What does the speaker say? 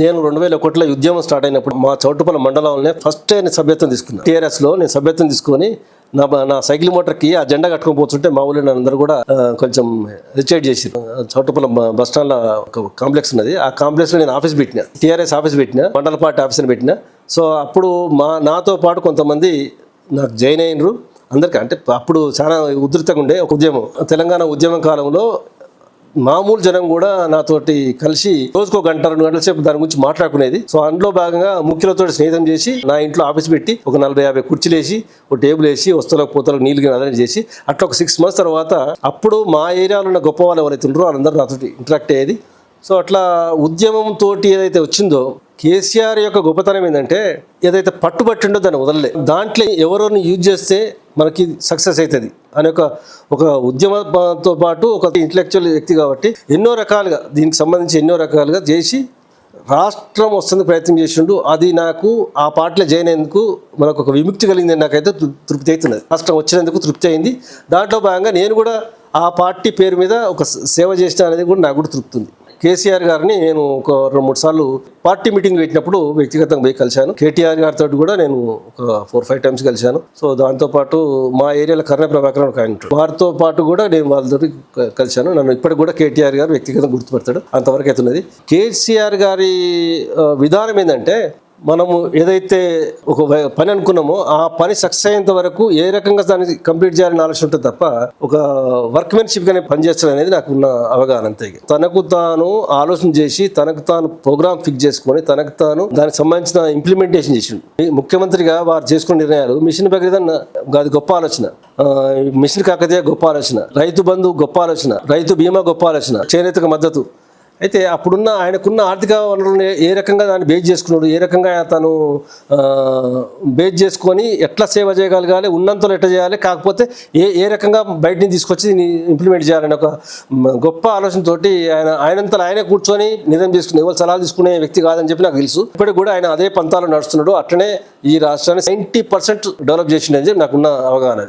నేను రెండు వేల ఒకటిలో ఉద్యమం స్టార్ట్ అయినప్పుడు మా చౌటుపల్లి మండలంలోనే ఫస్ట్ నేను సభ్యత్వం తీసుకున్నాను టీఆర్ఎస్లో నేను సభ్యత్వం తీసుకొని నా నా సైకిల్ మోటార్కి ఆ జెండా కట్టుకొని పోతుంటే మా ఊళ్ళో అందరూ కూడా కొంచెం రిచైడ్ చేసి చౌటుపల్ల బస్ స్టాండ్లో ఒక కాంప్లెక్స్ ఉన్నది. ఆ కాంప్లెక్స్లో నేను ఆఫీస్ పెట్టిన. టీఆర్ఎస్ ఆఫీస్ పెట్టిన మండల పార్టీ ఆఫీస్ని పెట్టిన. సో అప్పుడు మా నాతో పాటు కొంతమంది నాకు జాయిన్ అయినరు. అందరికీ అంటే అప్పుడు చాలా ఉధృతంగా ఉండే ఒక ఉద్యమం. తెలంగాణ ఉద్యమం కాలంలో మామూలు జనం కూడా నాతోటి కలిసి రోజుకో గంట రెండు గంటల సేపు దాని గురించి మాట్లాడుకునేది. సో అందులో భాగంగా ముఖ్యులతో స్నేహితం చేసి నా ఇంట్లో ఆఫీస్ పెట్టి ఒక నలభై యాభై కుర్చీలు వేసి ఒక టేబుల్ వేసి వస్తువులకు పోతలకు నీళ్ళు అదని చేసి అట్లా ఒక సిక్స్ మంత్స్ తర్వాత అప్పుడు మా ఏరియాలో ఉన్న గొప్ప వాళ్ళు ఎవరైతే ఉన్నారో వాళ్ళందరూ నాతో ఇంటరాక్ట్ అయ్యేది. సో అట్లా ఉద్యమం తోటి ఏదైతే వచ్చిందో కేసీఆర్ యొక్క గొప్పతనం ఏంటంటే ఏదైతే పట్టుబట్టిండో దాన్ని వదలలే. దాంట్లో ఎవరిని యూజ్ చేస్తే మనకి సక్సెస్ అవుతుంది. అనే ఒక ఒక ఉద్యమంతో పాటు ఒక ఇంటలెక్చువల్ వ్యక్తి కాబట్టి ఎన్నో రకాలుగా దీనికి సంబంధించి ఎన్నో రకాలుగా చేసి రాష్ట్రం వస్తుంది ప్రయత్నం చేసిండు. అది నాకు ఆ పార్టీలో జాయిన్ అయ్యేందుకు మనకు ఒక విముక్తి కలిగింది నాకైతే తృప్తి అవుతున్నది. రాష్ట్రం వచ్చినందుకు తృప్తి అయింది. దాంట్లో భాగంగా నేను కూడా ఆ పార్టీ పేరు మీద ఒక సేవ చేసిన అనేది కూడా నాకు కూడా తృప్తి ఉంది. కేసీఆర్ గారిని నేను ఒక రెండు మూడు సార్లు పార్టీ మీటింగ్ పెట్టినప్పుడు వ్యక్తిగతంగా పోయి కలిశాను. కేటీఆర్ గారితో కూడా నేను ఒక ఫోర్ ఫైవ్ టైమ్స్ కలిశాను. సో దాంతోపాటు మా ఏరియాలో కర్ణ ప్రభాకర్ ఒక ఆయన వారితో పాటు కూడా నేను వాళ్ళతో కలిశాను. నన్ను ఇప్పటికి కూడా కేటీఆర్ గారు వ్యక్తిగతంగా గుర్తుపడతాడు. అంతవరకు అవుతున్నది కేసీఆర్ గారి విధానం ఏంటంటే మనము ఏదైతే ఒక పని అనుకున్నామో ఆ పని సక్సెస్ అయ్యేంత వరకు ఏ రకంగా దాన్ని కంప్లీట్ చేయాలని ఆలోచన ఉంటుంది తప్ప ఒక వర్క్మెన్షిప్ గానే పనిచేస్తాను అనేది నాకు ఉన్న అవగాహన అంతే తనకు తాను ఆలోచన చేసి తనకు తాను ప్రోగ్రామ్ ఫిక్స్ చేసుకొని తనకు తాను దానికి సంబంధించిన ఇంప్లిమెంటేషన్ చేసిండు. ముఖ్యమంత్రిగా వారు చేసుకున్న నిర్ణయాలు మిషన్ భగీరథ అది గొప్ప ఆలోచన. మిషన్ కాకతీయ గొప్ప ఆలోచన. రైతు బంధు గొప్ప ఆలోచన. రైతు బీమా గొప్ప ఆలోచన. చేనేతకు మద్దతు. అయితే అప్పుడున్న ఆయనకున్న ఆర్థిక వనరులను ఏ- రకంగా దాన్ని బేస్ చేసుకున్నాడు? ఏ రకంగా తను బేస్ చేసుకొని ఎట్లా సేవ చేయగలగాలి? ఉన్నంతలో ఎట్లా చేయాలి? కాకపోతే ఏ ఏ రకంగా బయటని తీసుకొచ్చి ఇంప్లిమెంట్ చేయాలని ఒక గొప్ప ఆలోచనతోటి ఆయన ఆయనంతలో ఆయనే కూర్చొని నిజం చేసుకుని ఎవరు సలహాలు తీసుకునే వ్యక్తి కాదని చెప్పి నాకు తెలుసు. ఇప్పటికి కూడా ఆయన అదే పంతాలు నడుస్తున్నాడు. అట్లనే ఈ రాష్ట్రాన్ని నైంటీ పర్సెంట్ డెవలప్ చేసిండని చెప్పి నాకున్న అవగాహన